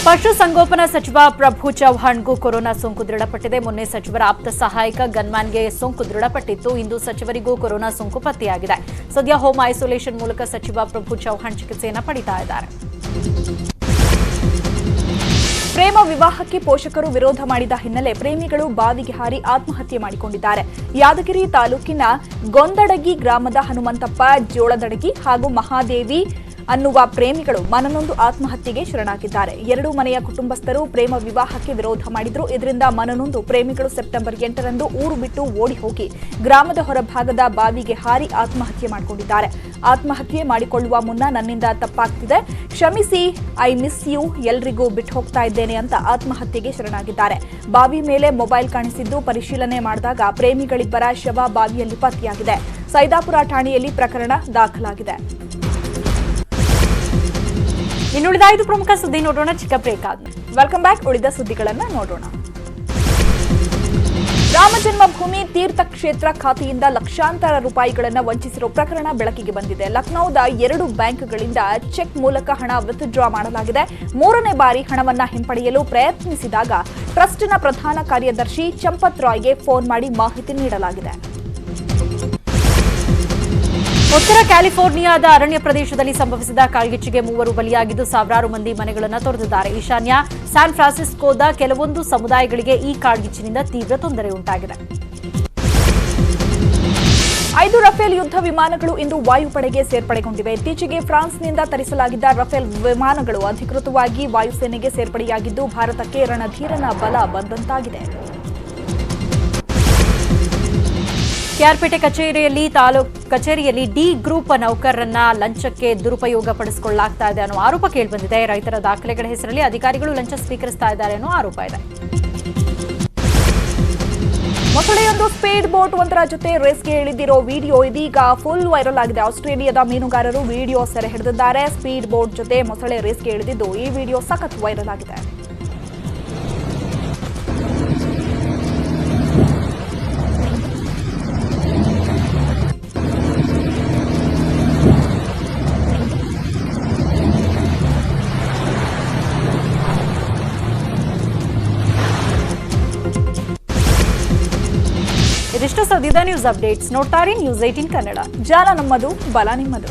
ಪಶುಸಂಗೋಪನಾ ಸಚಿವ ಪ್ರಭು ಚವ್ಹಾಣ್ಗೂ ಕೊರೋನಾ ಸೋಂಕು ದೃಢಪಟ್ಟಿದೆ. ಮೊನ್ನೆ ಸಚಿವರ ಆಪ್ತ ಸಹಾಯಕ ಗನ್ಮ್ಯಾನ್ಗೆ ಸೋಂಕು ದೃಢಪಟ್ಟಿತ್ತು. ಇಂದು ಸಚಿವರಿಗೂ ಕೊರೋನಾ ಸೋಂಕು ಪತ್ತೆಯಾಗಿದೆ. ಸದ್ಯ ಹೋಮ್ ಐಸೋಲೇಷನ್ ಮೂಲಕ ಸಚಿವ ಪ್ರಭು ಚವ್ಹಾಣ್ ಚಿಕಿತ್ಸೆಯನ್ನು ಪಡಿತಾ ಇದ್ದಾರೆ. ಪ್ರೇಮ ವಿವಾಹಕ್ಕೆ ಪೋಷಕರು ವಿರೋಧ ಮಾಡಿದ ಹಿನ್ನೆಲೆ ಪ್ರೇಮಿಗಳು ಬಾವಿಗೆ ಹಾರಿ ಆತ್ಮಹತ್ಯೆ ಮಾಡಿಕೊಂಡಿದ್ದಾರೆ. ಯಾದಗಿರಿ ತಾಲೂಕಿನ ಗೊಂದಡಗಿ ಗ್ರಾಮದ ಹನುಮಂತಪ್ಪ ಜೋಳದಡಗಿ ಹಾಗೂ ಮಹಾದೇವಿ ಅನ್ನುವ ಪ್ರೇಮಿಗಳು ಮನನೊಂದು ಆತ್ಮಹತ್ಯೆಗೆ ಶರಣಾಗಿದ್ದಾರೆ. ಎರಡು ಮನೆಯ ಕುಟುಂಬಸ್ಥರು ಪ್ರೇಮ ವಿವಾಹಕ್ಕೆ ವಿರೋಧ ಮಾಡಿದ್ರು. ಇದರಿಂದ ಮನನೊಂದು ಪ್ರೇಮಿಗಳು ಸೆಪ್ಟೆಂಬರ್ ಎಂಟರಂದು ಊರು ಬಿಟ್ಟು ಓಡಿ ಹೋಗಿ ಗ್ರಾಮದ ಹೊರಭಾಗದ ಬಾವಿಗೆ ಹಾರಿ ಆತ್ಮಹತ್ಯೆ ಮಾಡಿಕೊಂಡಿದ್ದಾರೆ. ಆತ್ಮಹತ್ಯೆ ಮಾಡಿಕೊಳ್ಳುವ ಮುನ್ನ ನನ್ನಿಂದ ತಪ್ಪಾಗ್ತಿದೆ. ಕ್ಷಮಿಸಿ, ಐ ಮಿಸ್ ಯು, ಎಲ್ರಿಗೂ ಬಿಟ್ಟು ಹೋಗ್ತಾ ಇದ್ದೇನೆ ಅಂತ ಆತ್ಮಹತ್ಯೆಗೆ ಶರಣಾಗಿದ್ದಾರೆ. ಬಾವಿ ಮೇಲೆ ಮೊಬೈಲ್ ಕಾಣಿಸಿದ್ದು, ಪರಿಶೀಲನೆ ಮಾಡಿದಾಗ ಪ್ರೇಮಿಗಳಿಬ್ಬರ ಶವ ಬಾವಿಯಲ್ಲಿ ಪತ್ತೆಯಾಗಿದೆ. ಸೈದಾಪುರ ಠಾಣೆಯಲ್ಲಿ ಪ್ರಕರಣ ದಾಖಲಾಗಿದೆ. ಇನ್ನುಳಿದ ಐದು ಪ್ರಮುಖ ಸುದ್ದಿ ನೋಡೋಣ. ಚಿಕ್ಕ ಬ್ರೇಕ್ ವೆಲ್ಕಮ್ ಬ್ಯಾಕ್ ಉಳಿದ ಸುದ್ದಿಗಳನ್ನ ನೋಡೋಣ. ರಾಮ ಜನ್ಮಭೂಮಿ ತೀರ್ಥ ಕ್ಷೇತ್ರ ಖಾತೆಯಿಂದ ಲಕ್ಷಾಂತರ ರೂಪಾಯಿಗಳನ್ನು ವಂಚಿಸಿರುವ ಪ್ರಕರಣ ಬೆಳಕಿಗೆ ಬಂದಿದೆ. ಲಖನೌದ ಎರಡು ಬ್ಯಾಂಕ್ಗಳಿಂದ ಚೆಕ್ ಮೂಲಕ ಹಣ ವಿತ್ಡ್ರಾ ಮಾಡಲಾಗಿದೆ. ಮೂರನೇ ಬಾರಿ ಹಣವನ್ನು ಹಿಂಪಡೆಯಲು ಪ್ರಯತ್ನಿಸಿದಾಗ ಟ್ರಸ್ಟ್ನ ಪ್ರಧಾನ ಕಾರ್ಯದರ್ಶಿ ಚಂಪತ್ ರಾಯ್ಗೆ ಫೋನ್ ಮಾಡಿ ಮಾಹಿತಿ ನೀಡಲಾಗಿದೆ. ಉತ್ತರ ಕ್ಯಾಲಿಫೋರ್ನಿಯಾದ ಅರಣ್ಯ ಪ್ರದೇಶದಲ್ಲಿ ಸಂಭವಿಸಿದ ಕಾಳ್ಗಿಚ್ಚಿಗೆ ಮೂವರು ಬಲಿಯಾಗಿದ್ದು ಸಾವಿರಾರು ಮಂದಿ ಮನೆಗಳನ್ನು ತೊರೆದಿದ್ದಾರೆ. ಈಶಾನ್ಯ ಸ್ಯಾನ್ ಫ್ರಾನ್ಸಿಸ್ಕೋದ ಕೆಲವೊಂದು ಸಮುದಾಯಗಳಿಗೆ ಈ ಕಾಳ್ಗಿಚ್ಚಿನಿಂದ ತೀವ್ರ ತೊಂದರೆ ಉಂಟಾಗಿದೆ. ಐದು ರಫೇಲ್ ಯುದ್ಧ ವಿಮಾನಗಳು ಇಂದು ವಾಯುಪಡೆಗೆ ಸೇರ್ಪಡೆಗೊಂಡಿವೆ. ಇತ್ತೀಚೆಗೆ ಫ್ರಾನ್ಸ್ನಿಂದ ತರಿಸಲಾಗಿದ್ದ ರಫೇಲ್ ವಿಮಾನಗಳು ಅಧಿಕೃತವಾಗಿ ವಾಯುಸೇನೆಗೆ ಸೇರ್ಪಡೆಯಾಗಿದ್ದು, ಭಾರತಕ್ಕೆ ರಣಧೀರನ ಬಲ ಬಂದಂತಾಗಿದೆ. ಕೆಆರ್ಪೇಟೆ ಕಚೇರಿಯಲ್ಲಿ ತಾಲೂಕ್ ಕಚೇರಿಯಲ್ಲಿ ಡಿ ಗ್ರೂಪ್ ನೌಕರರನ್ನ ಲಂಚಕ್ಕೆ ದುರುಪಯೋಗ ಪಡಿಸಿಕೊಳ್ಳಲಾಗ್ತಾ ಇದೆ ಅನ್ನೋ ಆರೋಪ ಕೇಳಿಬಂದಿದೆ. ರೈತರ ದಾಖಲೆಗಳ ಹೆಸರಲ್ಲಿ ಅಧಿಕಾರಿಗಳು ಲಂಚ ಸ್ವೀಕರಿಸ್ತಾ ಇದ್ದಾರೆ ಅನ್ನೋ ಆರೋಪ ಇದೆ. ಮೊಸಳೆಯೊಂದು ಸ್ಪೀಡ್ ಬೋಟ್ ಒಂದರ ಜೊತೆ ರೇಸ್ಗೆ ಇಳಿದಿರೋ ವಿಡಿಯೋ ಇದೀಗ ಫುಲ್ ವೈರಲ್ ಆಗಿದೆ. ಆಸ್ಟ್ರೇಲಿಯಾದ ಮೀನುಗಾರರು ವಿಡಿಯೋ ಸೆರೆ ಹಿಡಿದಿದ್ದಾರೆ. ಸ್ಪೀಡ್ ಬೋಟ್ ಜೊತೆ ಮೊಸಳೆ ರೇಸ್ಗೆ ಇಳಿದಿದ್ದು ಈ ವಿಡಿಯೋ ಸಖತ್ ವೈರಲ್ ಆಗಿದೆ. ಇದಿಷ್ಟು ಸದ್ಯದ ನ್ಯೂಸ್ ಅಪ್ಡೇಟ್ಸ್ ನೋಡ್ತಾರೆ ನ್ಯೂಸ್ ಏಟಿನ್ ಕನ್ನಡ. ಜಾಲ ನಮ್ಮದು ಬಲ ನಿಮ್ಮದು.